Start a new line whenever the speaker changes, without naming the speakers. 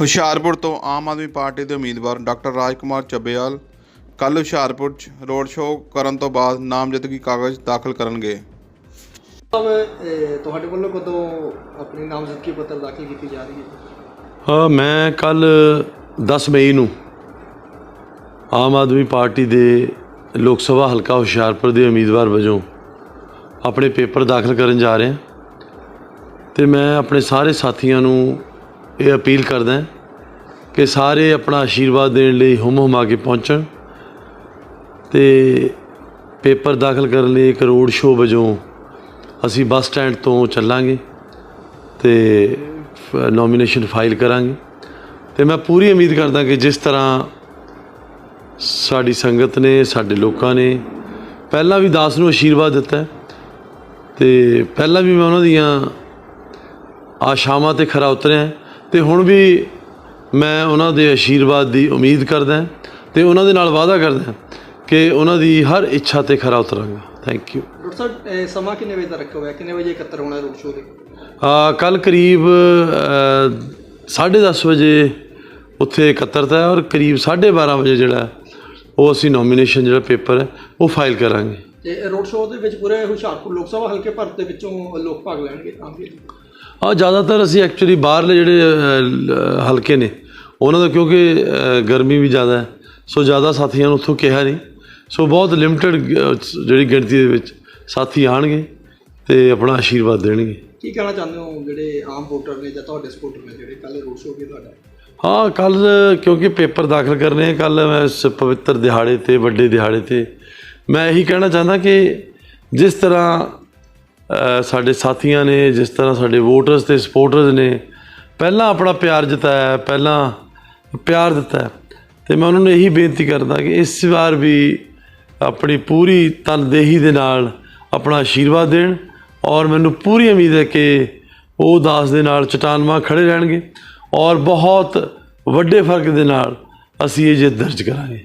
ਹੁਸ਼ਿਆਰਪੁਰ ਤੋਂ ਆਮ ਆਦਮੀ ਪਾਰਟੀ ਦੇ ਉਮੀਦਵਾਰ ਡਾਕਟਰ ਰਾਜਕੁਮਾਰ ਚੱਬੇਵਾਲ ਕੱਲ੍ਹ ਹੁਸ਼ਿਆਰਪੁਰ 'ਚ ਰੋਡ ਸ਼ੋਅ ਕਰਨ ਤੋਂ ਬਾਅਦ ਨਾਮਜ਼ਦਗੀ ਕਾਗਜ਼ ਦਾਖਲ ਕਰਨਗੇ।
ਤੁਹਾਡੇ ਵੱਲੋਂ ਕਦੋਂ ਆਪਣੀ ਨਾਮਜ਼ਦਗੀ ਪੱਤਰ ਦਾਖਲ ਕੀਤੀ ਜਾ ਰਹੀ ਹੈ?
ਹਾਂ ਮੈਂ ਕੱਲ 10 ਮਈ ਨੂੰ ਆਮ ਆਦਮੀ ਪਾਰਟੀ ਦੇ ਲੋਕ ਸਭਾ ਹਲਕਾ ਹੁਸ਼ਿਆਰਪੁਰ ਦੇ ਉਮੀਦਵਾਰ ਵਜੋਂ ਆਪਣੇ ਪੇਪਰ ਦਾਖਲ ਕਰਨ ਜਾ ਰਿਹਾ। ਤੇ ਮੈਂ ਆਪਣੇ ਸਾਰੇ ਸਾਥੀਆਂ ਨੂੰ ਇਹ ਅਪੀਲ ਕਰਦਾ ਕਿ ਸਾਰੇ ਆਪਣਾ ਆਸ਼ੀਰਵਾਦ ਦੇਣ ਲਈ ਹੁਮ ਹੁਮਾ ਕੇ ਪਹੁੰਚਣ ਤੇ ਪੇਪਰ ਦਾਖਲ ਕਰਨ ਲਈ ਇੱਕ ਰੋਡ ਸ਼ੋਅ ਵਜੋਂ ਅਸੀਂ ਬੱਸ ਸਟੈਂਡ ਤੋਂ ਚੱਲਾਂਗੇ ਤੇ ਨੋਮੀਨੇਸ਼ਨ ਫਾਈਲ ਕਰਾਂਗੇ। ਤੇ ਮੈਂ ਪੂਰੀ ਉਮੀਦ ਕਰਦਾ ਕਿ ਜਿਸ ਤਰ੍ਹਾਂ ਸਾਡੀ ਸੰਗਤ ਨੇ, ਸਾਡੇ ਲੋਕਾਂ ਨੇ ਪਹਿਲਾਂ ਵੀ ਦਾਸ ਨੂੰ ਆਸ਼ੀਰਵਾਦ ਦਿੱਤਾ ਹੈ ਤੇ ਪਹਿਲਾਂ ਵੀ ਮੈਂ ਉਹਨਾਂ ਦੀਆਂ ਆਸ਼ਾਵਾਂ ਤੇ ਖਰਾ ਉਤਰਿਆ ਤੇ ਹੁਣ ਵੀ ਮੈਂ ਉਹਨਾਂ ਦੇ ਆਸ਼ੀਰਵਾਦ ਦੀ ਉਮੀਦ ਕਰਦਾ ਤੇ ਉਹਨਾਂ ਦੇ ਨਾਲ ਵਾਅਦਾ ਕਰਦਾ ਕਿ ਉਹਨਾਂ ਦੀ ਹਰ ਇੱਛਾ ਤੇ ਖਰਾ ਉਤਰਾਂਗਾ। ਥੈਂਕ ਯੂ
ਡਾਕਟਰ ਸਾਹਿਬ ਸਮਾਂ ਕਿੰਨੇ ਵਜੇ ਦਾ ਰੱਖਿਆ ਹੋਇਆ? ਕਿੰਨੇ ਵਜੇ ਇਕੱਤਰ ਹੋਣਾ ਰੋਡ ਸ਼ੋਅ ਦੇ?
ਕੱਲ ਕਰੀਬ 10:30 ਵਜੇ ਉੱਥੇ ਇਕੱਤਰਤਾ ਹੈ ਔਰ ਕਰੀਬ 12:30 ਵਜੇ ਜਿਹੜਾ ਉਹ ਅਸੀਂ ਨੋਮੀਨੇਸ਼ਨ ਜਿਹੜਾ ਪੇਪਰ ਹੈ ਉਹ ਫਾਈਲ ਕਰਾਂਗੇ।
ਤੇ ਰੋਡ ਸ਼ੋਅ ਦੇ ਵਿੱਚ ਪੂਰੇ ਹੁਸ਼ਿਆਰਪੁਰ ਲੋਕ ਸਭਾ ਹਲਕੇ ਭਰ ਦੇ ਵਿੱਚੋਂ ਲੋਕ ਭਾਗ ਲੈਣਗੇ ਆਮ ਜੀ
ਆ ਜ਼ਿਆਦਾਤਰ ਅਸੀਂ ਐਕਚੁਅਲੀ ਬਾਹਰਲੇ ਜਿਹੜੇ ਹਲਕੇ ਨੇ ਉਹਨਾਂ ਦਾ ਕਿਉਂਕਿ ਗਰਮੀ ਵੀ ਜ਼ਿਆਦਾ ਹੈ। ਸੋ ਜ਼ਿਆਦਾ ਸਾਥੀਆਂ ਨੂੰ ਉੱਥੋਂ ਕਿਹਾ ਨਹੀਂ। ਸੋ ਬਹੁਤ ਲਿਮਟਿਡ ਜਿਹੜੀ ਗਿਣਤੀ ਦੇ ਵਿੱਚ ਸਾਥੀ ਆਣਗੇ ਤੇ ਆਪਣਾ ਆਸ਼ੀਰਵਾਦ ਦੇਣਗੇ।
ਕੀ ਕਹਿਣਾ ਚਾਹੁੰਦੇ ਹੋ ਜਿਹੜੇ ਆਮ ਵੋਟਰ ਨੇ ਜਾਂ ਤੁਹਾਡੇ ਸਪੋਰਟਰ ਨੇ ਜਿਹੜੇ ਕੱਲ ਰੋਡ ਸ਼ੋਅ ਵੀ ਤੁਹਾਡਾ?
ਹਾਂ ਕੱਲ ਕਿਉਂਕਿ ਪੇਪਰ ਦਾਖਲ ਕਰਨੇ ਕੱਲ ਮੈਂ ਇਸ ਪਵਿੱਤਰ ਦਿਹਾੜੇ ਤੇ ਵੱਡੇ ਦਿਹਾੜੇ ਤੇ ਮੈਂ ਇਹੀ ਕਹਿਣਾ ਚਾਹੁੰਦਾ ਕਿ ਜਿਸ ਤਰ੍ਹਾਂ ਸਾਡੇ ਸਾਥੀਆਂ ਨੇ ਜਿਸ ਤਰ੍ਹਾਂ ਸਾਡੇ ਵੋਟਰਸ ਤੇ ਸਪੋਰਟਰਸ ਨੇ ਪਹਿਲਾਂ ਆਪਣਾ ਪਿਆਰ ਜਤਾਇਆ ਪਹਿਲਾਂ ਪਿਆਰ ਦਿੱਤਾ ਹੈ, ਤੇ ਮੈਂ ਉਹਨਾਂ ਨੂੰ ਇਹੀ ਬੇਨਤੀ ਕਰਦਾ ਕਿ ਇਸ ਵਾਰ ਵੀ ਆਪਣੀ ਪੂਰੀ ਤਨਦੇਹੀ ਦੇ ਨਾਲ ਆਪਣਾ ਆਸ਼ੀਰਵਾਦ ਦੇਣ ਔਰ ਮੈਨੂੰ ਪੂਰੀ ਉਮੀਦ ਹੈ ਕਿ ਉਹ ਦਾਸ ਦੇ ਨਾਲ ਚਟਾਨਵਾਂ ਖੜੇ ਰਹਿਣਗੇ ਔਰ ਬਹੁਤ ਵੱਡੇ ਫ਼ਰਕ ਦੇ ਨਾਲ ਅਸੀਂ ਇਹ ਜਿੱਤ ਦਰਜ ਕਰਾਂਗੇ।